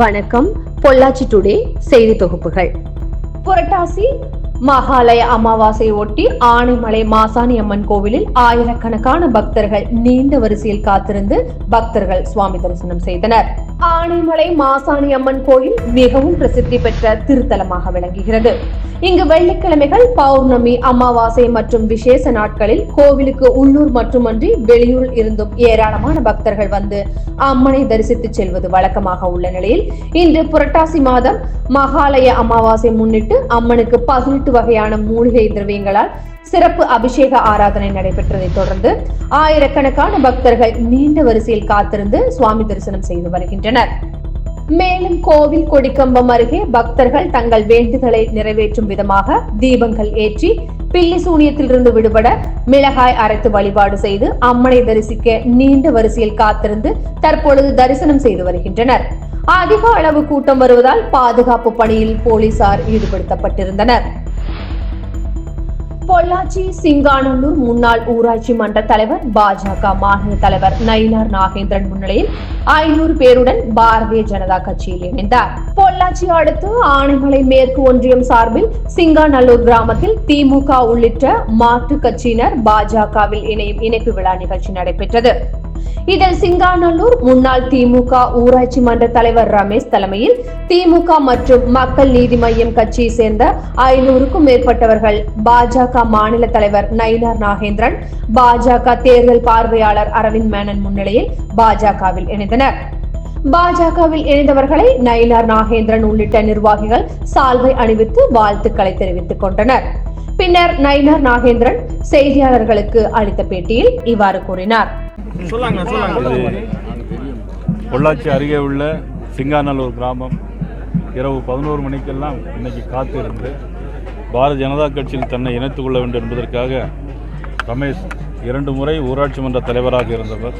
வணக்கம். பொள்ளாச்சி டுடே செய்தி தொகுப்புகள். புரட்டாசி மகாலய அமாவாசையை ஒட்டி ஆனைமலை மாசாணி அம்மன் கோவிலில் ஆயிரக்கணக்கான பக்தர்கள் நீண்ட வரிசையில் காத்திருந்து பக்தர்கள் சுவாமி தரிசனம் செய்தனர். ஆனைமலை மாசாணி அம்மன் கோயில் மிகவும் பிரசித்தி பெற்ற திருத்தலமாக விளங்குகிறது. இங்கு வெள்ளிக்கிழமைகள் பௌர்ணமி அமாவாசை மற்றும் விசேஷ நாட்களில் கோவிலுக்கு உள்ளூர் மட்டுமன்றி வெளியூர் இருந்தும் ஏராளமான பக்தர்கள் வந்து அம்மனை தரிசித்து செல்வது வழக்கமாக உள்ள நிலையில் இன்று புரட்டாசி மாதம் மகாலய அமாவாசை முன்னிட்டு அம்மனுக்கு பதினெட்டு வகையான மூலிகை திரவியங்களால் சிறப்பு அபிஷேக ஆராதனை நடைபெற்றதை தொடர்ந்து ஆயிரக்கணக்கான பக்தர்கள் நீண்ட வரிசையில் காத்திருந்து சுவாமி தரிசனம் செய்து வருகின்றனர். மேலும் கோவில் கொடிக்கம்பம் அருகே பக்தர்கள் தங்கள் வேண்டுதலை நிறைவேற்றும் விதமாக தீபங்கள் ஏற்றி பில்லி சூனியத்திலிருந்து விடுபட மிளகாய் அரைத்து வழிபாடு செய்து அம்மனை தரிசிக்க நீண்ட வரிசையில் காத்திருந்து தற்பொழுது தரிசனம் செய்து வருகின்றனர். அதிக அளவு கூட்டம் வருவதால் பாதுகாப்பு பணியில் போலீசார் ஈடுபடுத்தப்பட்டிருந்தனர். பொள்ளாச்சி சிங்கானல்லூர் முன்னாள் ஊராட்சி மன்ற தலைவர் பாஜக மாநில தலைவர் நயினார் நாகேந்திரன் முன்னிலையில் ஐநூறு பேருடன் பாரதிய ஜனதா கட்சியில் இணைந்தார். பொள்ளாச்சி அடுத்து ஆனைமலை மேற்கு ஒன்றியம் சார்பில் சிங்காநல்லூர் கிராமத்தில் திமுக உள்ளிட்ட மாற்று கட்சியினர் பாஜகவில் இணையும் இணைப்பு விழா நிகழ்ச்சி நடைபெற்றது. இதில் சிங்காநல்லூர் முன்னாள் திமுக ஊராட்சி மன்ற தலைவர் ரமேஷ் தலைமையில் திமுக மற்றும் மக்கள் நீதி மய்யம் கட்சியை சேர்ந்த ஐநூறுக்கும் மேற்பட்டவர்கள் பாஜக மாநில தலைவர் நயினார் நாகேந்திரன் பாஜக தேர்தல் பார்வையாளர் அரவிந்த் மேனன் முன்னிலையில் பாஜகவில் இணைந்தனர். பாஜகவில் இணைந்தவர்களை நயினார் நாகேந்திரன் உள்ளிட்ட நிர்வாகிகள் சால்வை அணிவித்து வாழ்த்துக்களை தெரிவித்துக் கொண்டனர். பின்னர் நயினார் நாகேந்திரன் செய்தியாளர்களுக்கு அளித்த பேட்டியில் இவ்வாறு கூறினார். சொல்லாங்க சொல்லாங்க. பொள்ளாச்சி அருகே உள்ள சிங்காநல்லூர் கிராமம். இரவு பதினோரு மணிக்கெல்லாம் இன்னைக்கு காத்திருந்து பாரதிய ஜனதா கட்சியில் தன்னை இணைத்துக் கொள்ள வேண்டும் என்பதற்காக ரமேஷ் இரண்டு முறை ஊராட்சி மன்ற தலைவராக இருந்தவர்.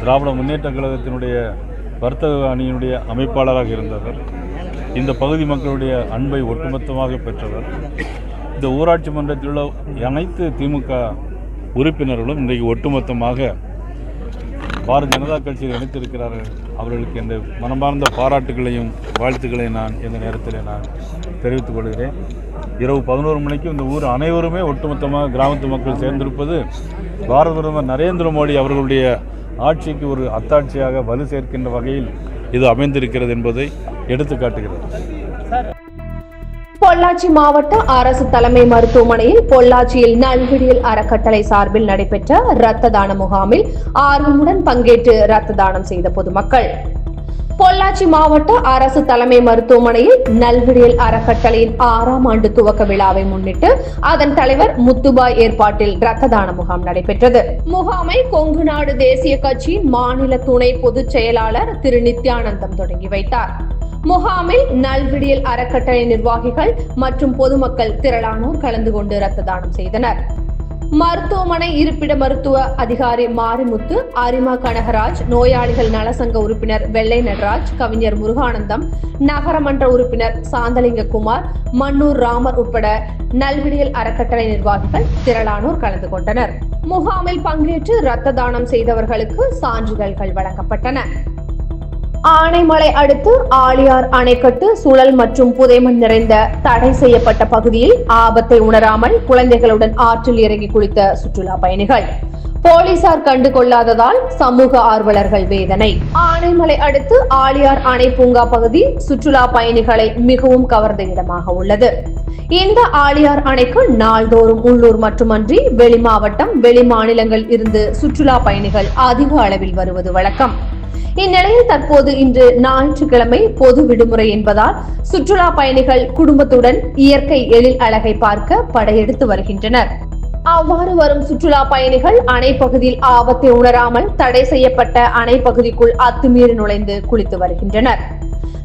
திராவிட முன்னேற்ற கழகத்தினுடைய வர்த்தக அணியினுடைய அமைப்பாளராக இருந்தவர். இந்த பகுதி மக்களுடைய அன்பை ஒட்டுமொத்தமாக பெற்றவர். இந்த ஊராட்சி மன்றத்தில் உள்ள அனைத்து திமுக உறுப்பினர்களும் இன்றைக்கு ஒட்டுமொத்தமாக பாரதிய ஜனதா கட்சியில் இணைத்திருக்கிறார்கள் அவர்களுக்கு இந்த மனமார்ந்த பாராட்டுகளையும் வாழ்த்துக்களையும் நான் இந்த நேரத்தில் நான் தெரிவித்துக் கொள்கிறேன். இரவு பதினோரு மணிக்கு இந்த ஊர் அனைவருமே ஒட்டுமொத்தமாக கிராமத்து மக்கள் சேர்ந்திருப்பது பாரத பிரதமர் நரேந்திர மோடி அவர்களுடைய ஆட்சிக்கு ஒரு அத்தாட்சியாக வலு சேர்க்கின்ற வகையில் இது அமைந்திருக்கிறது என்பதை எடுத்து காட்டுகிறது பொள்ளாச்சி மாவட்ட அரசு தலைமை மருத்துவமனையில் பொள்ளாச்சியில் நல்விடியல் அறக்கட்டளை சார்பில் நடைபெற்ற இரத்த தான முகாமில் ஆர்வமுடன் பங்கேற்று இரத்த தானம் செய்த பொதுமக்கள். பொள்ளாச்சி மாவட்ட அரசு தலைமை மருத்துவமனையில் நல்விடியல் அறக்கட்டளையின் ஆறாம் ஆண்டு துவக்க விழாவை முன்னிட்டு அதன் தலைவர் முத்துபாய் ஏற்பாட்டில் இரத்த தான முகாம் நடைபெற்றது. முகாமை கொங்கு நாடு தேசிய கட்சியின் மாநில துணை பொதுச் செயலாளர் திரு நித்யானந்தம் தொடங்கி வைத்தார். முகாமில் நல்விடியல் அறக்கட்டளை நிர்வாகிகள் மற்றும் பொதுமக்கள் திரளானோர் கலந்து கொண்டு ரத்த தானம் செய்தனர். மருத்துவமனை இருப்பிட மருத்துவ அதிகாரி மாரிமுத்து அரிமா கனகராஜ் நோயாளிகள் நலசங்க உறுப்பினர் வெள்ளை நடராஜ் கவிஞர் முருகானந்தம் நகரமன்ற உறுப்பினர் சாந்தலிங்க குமார் மன்னூர் ராமர் உட்பட நல்விடியல் அறக்கட்டளை நிர்வாகிகள் திரளானோர் கலந்து கொண்டனர். முகாமில் பங்கேற்று இரத்த தானம் செய்தவர்களுக்கு சான்றிதழ்கள் வழங்கப்பட்டன. ஆனைமலை அடுத்து ஆழியார் அணைக்கட்டு சுழல் மற்றும் புதைமண் நிறைந்த தடை செய்யப்பட்ட பகுதியில் ஆபத்தை உணராமல் குழந்தைகளுடன் ஆற்றில் இறங்கி குளித்த சுற்றுலா பயணிகள். போலீசார் கண்டு கொள்ளாததால் சமூக ஆர்வலர்கள் வேதனை. ஆனைமலை அடுத்து ஆழியார் அணை பூங்கா பகுதி சுற்றுலா பயணிகளை மிகவும் கவர்ந்த இடமாக உள்ளது. இந்த ஆழியார் அணைக்கு நாள்தோறும் உள்ளூர் மட்டுமன்றி வெளி மாவட்டம் வெளி மாநிலங்கள் இருந்து சுற்றுலா பயணிகள் அதிக அளவில் வருவது வழக்கம். இந்நிலையில் தற்போது இன்று ஞாயிற்றுக்கிழமை பொது விடுமுறை என்பதால் சுற்றுலா பயணிகள் குடும்பத்துடன் இயற்கை எழில் அழகை பார்க்க படையெடுத்து வருகின்றனர். அவ்வாறு வரும் சுற்றுலா பயணிகள் அணை பகுதியில் ஆபத்தை உணராமல் தடை செய்யப்பட்ட அணை பகுதிக்குள் அத்துமீறி நுழைந்து குளித்து வருகின்றனர்.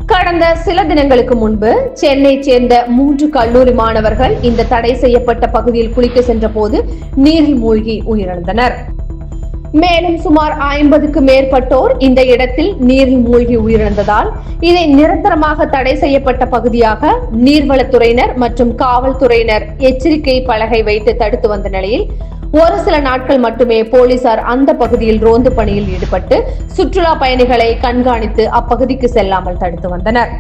கடந்த சில தினங்களுக்கு முன்பு சென்னை சேர்ந்த மூன்று கல்லூரி மாணவர்கள் இந்த தடை செய்யப்பட்ட பகுதியில் குளிக்க சென்றபோது நீரில் மூழ்கி உயிரிழந்தனர். மேலும் சுமார் ஐம்பதுக்கு மேற்பட்டோர் இந்த இடத்தில் நீரில் மூழ்கி உயிரிழந்ததால் இதை நிரந்தரமாக தடை செய்யப்பட்ட பகுதியாக நீர்வளத்துறையினர் மற்றும் காவல்துறையினர் எச்சரிக்கை பலகை வைத்து தடுத்து வந்த நிலையில் ஒரு சில நாட்கள் மட்டுமே போலீசார் அந்த பகுதியில் ரோந்து பணியில் ஈடுபட்டு சுற்றுலா பயணிகளை கண்காணித்து அப்பகுதிக்கு செல்லாமல் தடுத்து வந்தனர்.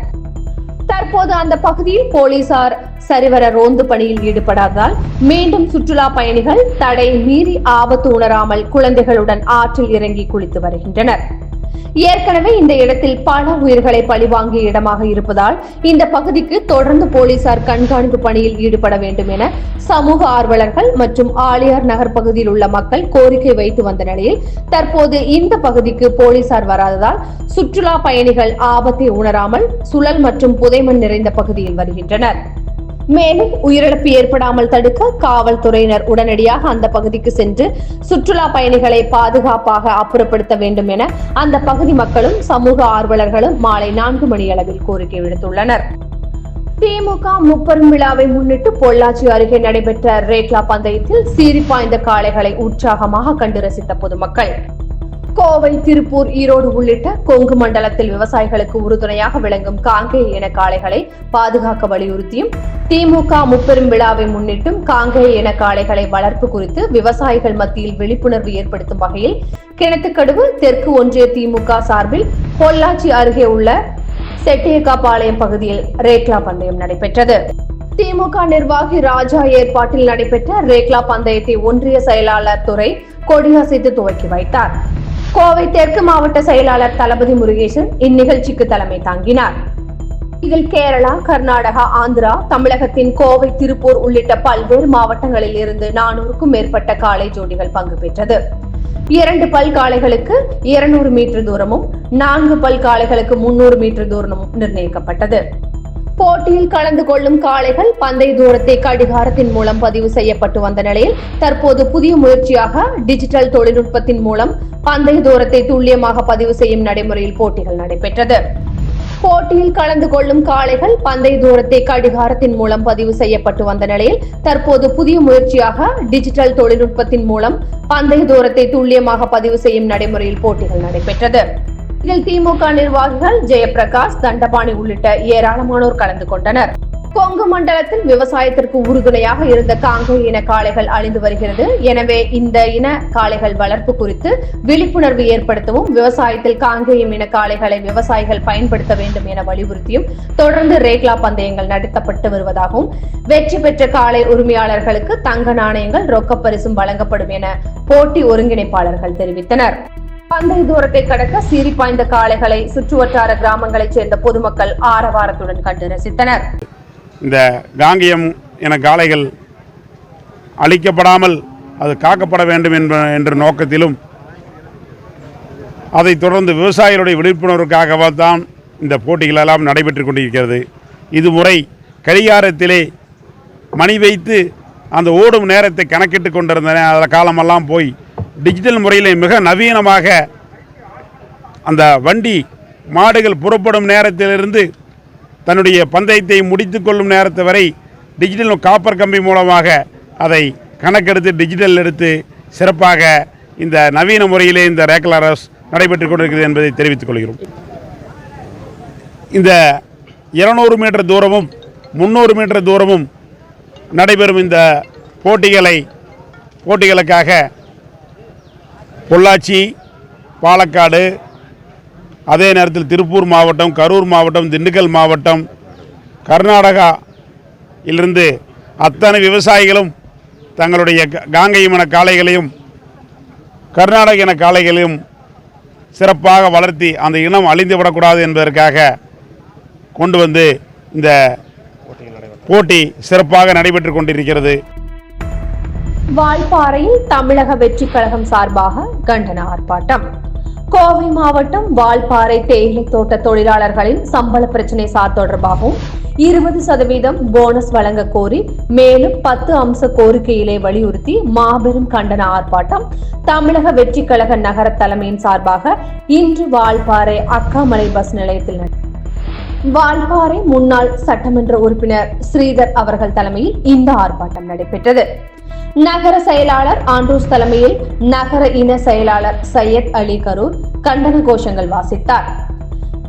தற்போது அந்த பகுதியில் போலீசார் சரிவர ரோந்து பணியில் ஈடுபடாததால் மீண்டும் சுற்றுலா பயணிகள் தடை மீறி ஆபத்து உணராமல் குழந்தைகளுடன் ஆற்றில் இறங்கி குளித்து வருகின்றனர். ஏற்கனவே இந்த இடத்தில் பல உயிர்களை பழிவாங்கிய இடமாக இருப்பதால் இந்த பகுதிக்கு தொடர்ந்து போலீசார் கண்காணிப்பு பணியில் ஈடுபட வேண்டும் என சமூக ஆர்வலர்கள் மற்றும் ஆலியார் நகர் பகுதியில் உள்ள மக்கள் கோரிக்கை வைத்து வந்த நிலையில் தற்போது இந்த பகுதிக்கு போலீசார் வராததால் சுற்றுலா பயணிகள் ஆபத்தை உணராமல் சுழல் மற்றும் புதைமண் நிறைந்த பகுதியில் வருகின்றனர். மேலும் உயிரிழப்பு ஏற்படாமல் தடுக்க காவல்துறையினர் உடனடியாக அந்த பகுதிக்கு சென்று சுற்றுலா பயணிகளை பாதுகாப்பாக அப்புறப்படுத்த வேண்டும் என அந்த பகுதி மக்களும் சமூக ஆர்வலர்களும் மாலை நான்கு மணி அளவில் கோரிக்கை விடுத்துள்ளனர். திமுக முப்பெரும் விழாவை முன்னிட்டு பொள்ளாச்சி அருகே நடைபெற்ற ரேக்லா பந்தயத்தில் சீறி பாய்ந்த காளைகளை உற்சாகமாக கண்டு ரசித்த பொதுமக்கள். கோவை திருப்பூர் ஈரோடு உள்ளிட்ட கொங்கு மண்டலத்தில் விவசாயிகளுக்கு உறுதுணையாக விளங்கும் காங்கேய இன காளைகளை பாதுகாக்க வலியுறுத்தியும் திமுக முப்பெரும் விழாவை முன்னிட்டும் காங்கேய இன காளைகளை வளர்ப்பு குறித்து விவசாயிகள் மத்தியில் விழிப்புணர்வு ஏற்படுத்தும் வகையில் கிணத்துக்கடுவு தெற்கு ஒன்றிய திமுக சார்பில் பொள்ளாச்சி அருகே உள்ள செட்டியக்காபாளையம் பகுதியில் ரேக்லா பந்தயம் நடைபெற்றது. திமுக நிர்வாகி ராஜா ஏற்பாட்டில் நடைபெற்ற ரேக்லா பந்தயத்தை ஒன்றிய செயலாளர் துறை கொடியசைத்து துவக்கி வைத்தார். கோவை தெற்கு மாவட்ட செயலாளர் தளபதி முருகேசன் இந்நிகழ்ச்சிக்கு தலைமை தாங்கினார். இதில் கேரளா கர்நாடகா ஆந்திரா தமிழகத்தின் கோவை திருப்பூர் உள்ளிட்ட பல்வேறு மாவட்டங்களில் இருந்து நானூறுக்கும் மேற்பட்ட காளை ஜோடிகள் பங்கு பெற்றது. இரண்டு பல் காளைகளுக்கு இருநூறு மீட்டர் தூரமும் நான்கு பல் காளைகளுக்கு முன்னூறு மீட்டர் தூரமும் நிர்ணயிக்கப்பட்டது. போட்டியில் கலந்து கொள்ளும் காளைகள் பந்தய தூரத்தை கடிகாரத்தின் மூலம் பதிவு செய்யப்பட்டு வந்த நிலையில் தற்போது புதிய முயற்சியாக டிஜிட்டல் தொழில்நுட்பத்தின் மூலம் பந்தய தூரத்தை துல்லியமாக பதிவு செய்யும் நடைமுறையில் போட்டிகள் நடைபெற்றது. போட்டியில் கலந்து கொள்ளும் காளைகள் பந்தய தூரத்தை கடிகாரத்தின் மூலம் பதிவு செய்யப்பட்டு வந்த நிலையில் தற்போது புதிய முயற்சியாக டிஜிட்டல் தொழில்நுட்பத்தின் மூலம் பந்தய தூரத்தை துல்லியமாக பதிவு செய்யும் நடைமுறையில் போட்டிகள் நடைபெற்றது. இதில் திமுக நிர்வாகிகள் ஜெயபிரகாஷ் தண்டபாணி உள்ளிட்ட ஏராளமானோர் கலந்து கொண்டனர். கொங்கு மண்டலத்தில் விவசாயத்திற்கு உறுதுணையாக இருந்த காங்கோ இன காளைகள் அழிந்து வருகிறது. எனவே இந்த இன காளைகள் வளர்ப்பு குறித்து விழிப்புணர்வு ஏற்படுத்தவும் விவசாயத்தில் காங்கேயம் இன காளைகளை விவசாயிகள் பயன்படுத்த வேண்டும் என வலியுறுத்தியும் தொடர்ந்து ரேக்லா பந்தயங்கள் நடத்தப்பட்டு வருவதாகவும் வெற்றி பெற்ற காளை உரிமையாளர்களுக்கு தங்க நாணயங்கள் ரொக்கப் பரிசும் வழங்கப்படும் என போட்டி ஒருங்கிணைப்பாளர்கள் தெரிவித்தனர். பந்தய தூரத்தை கடக்க சீறி பாய்ந்த காளைகளை சுற்றுவட்டார கிராமங்களைச் சேர்ந்த பொதுமக்கள் ஆரவாரத்துடன் கண்டு ரசித்தனர். இந்த காங்கியம் என காளைகள் அழிக்கப்படாமல் அது காக்கப்பட வேண்டும் என்ற என்ற நோக்கத்திலும் அதைத் தொடர்ந்து விவசாயிகளுடைய விழிப்புணர்வுக்காக தான் இந்த போட்டிகளெல்லாம் நடைபெற்று கொண்டிருக்கிறது. இது முறை கரிகாரத்திலே மணி வைத்து அந்த ஓடும் நேரத்தை கணக்கிட்டு கொண்டிருந்தன. அதில் காலமெல்லாம் போய் டிஜிட்டல் முறையில் மிக நவீனமாக அந்த வண்டி மாடுகள் புறப்படும் நேரத்திலிருந்து தன்னுடைய பந்தயத்தை முடித்து கொள்ளும் நேரத்து வரை டிஜிட்டல் காப்பர் கம்பி மூலமாக அதை கணக்கெடுத்து டிஜிட்டல் எடுத்து சிறப்பாக இந்த நவீன முறையிலே இந்த ரேக்லாரஸ் நடைபெற்று கொண்டிருக்கிறது என்பதை தெரிவித்துக் கொள்கிறோம். இந்த இருநூறு மீட்டர் தூரமும் முந்நூறு மீட்டர் தூரமும் நடைபெறும் இந்த போட்டிகளை போட்டிகளுக்காக பொள்ளாச்சி பாலக்காடு அதே நேரத்தில் திருப்பூர் மாவட்டம் கரூர் மாவட்டம் திண்டுக்கல் மாவட்டம் கர்நாடகா இலிருந்து அத்தனை விவசாயிகளும் தங்களுடைய காங்கையமன இன காளைகளையும் கர்நாடக இன காளைகளையும் சிறப்பாக வளர்த்தி அந்த இனம் அழிந்து விடக்கூடாது என்பதற்காக கொண்டு வந்து இந்த போட்டி சிறப்பாக நடைபெற்று கொண்டிருக்கிறது. வால்பாறையில் தமிழக வெற்றி கழகம் சார்பாக கண்டன ஆர்ப்பாட்டம் கோவை மாவட்டம் வால்பாறை தேயிலை தோட்ட தொழிலாளர்களின் சம்பள பிரச்சினை சார் தொடர்பாகவும் இருபது சதவீதம் போனஸ் வழங்க கோரி மேலும் பத்து அம்ச கோரிக்கையிலே வலியுறுத்தி மாபெரும் கண்டன ஆர்ப்பாட்டம் தமிழக வெற்றி கழக நகர தலைமையின் சார்பாக இன்று வால்பாறை அக்காமலை பஸ் நிலையத்தில் நடைபெற்றது. வால்பாறை முன்னாள் சட்டமன்ற உறுப்பினர் ஸ்ரீதர் அவர்கள் தலைமையில் இந்த ஆர்ப்பாட்டம் நடைபெற்றது நகர செயலாளர் ஆண்ட்ரூஸ் தலைமையில் நகர இன செயலாளர் சையத் அலி கரூர் கண்டன கோஷங்கள் வாசித்தார்.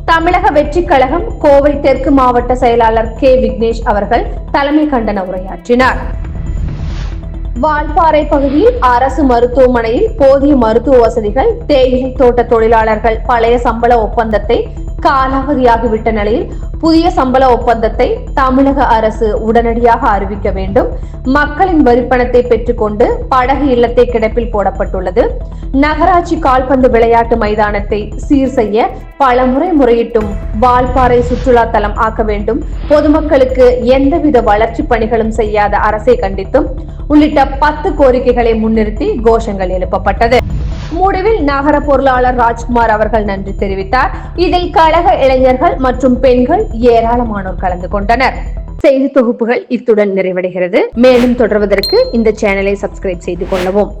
தமிழக வெற்றி கழகம் கோவை தெற்கு மாவட்ட செயலாளர் கே. விக்னேஷ் அவர்கள் தலைமை கண்டன உரையாற்றினார். வால்பாறை பகுதியில் அரசு மருத்துவமனையில் போதிய மருத்துவ வசதிகள் தேயிலை தோட்ட தொழிலாளர்கள் பழைய சம்பள ஒப்பந்தத்தை காலாவதியாகிவிட்ட நிலையில் புதிய சம்பள ஒப்பந்தத்தை தமிழக அரசு உடனடியாக அறிவிக்க வேண்டும். மக்களின் வரிப்பணத்தை பெற்றுக்கொண்டு படகு இல்லத்தை கிடப்பில் போடப்பட்டுள்ளது. நகராட்சி கால்பந்து விளையாட்டு மைதானத்தை சீர் செய்ய பலமுறை முறையிட்டும் வால்பாறை சுற்றுலா தலம் ஆக்க வேண்டும். பொதுமக்களுக்கு எந்தவித வளர்ச்சி பணிகளும் செய்யாத அரசை கண்டித்தும் உள்ளிட்ட பத்து கோரிக்கைகளை முன்னிறுத்தி கோஷங்கள் எழுப்பப்பட்டது. முடிவில் நகர பொருளாளர் ராஜ்குமார் அவர்கள் நன்றி தெரிவித்தார். இதில் கழக இளைஞர்கள் மற்றும் பெண்கள் ஏராளமானோர் கலந்து கொண்டனர். செய்தி தொகுப்புகள் இத்துடன் நிறைவடைகிறது. மேலும் தொடர்வதற்கு இந்த சேனலை சப்ஸ்கிரைப் செய்து கொள்ளவும்.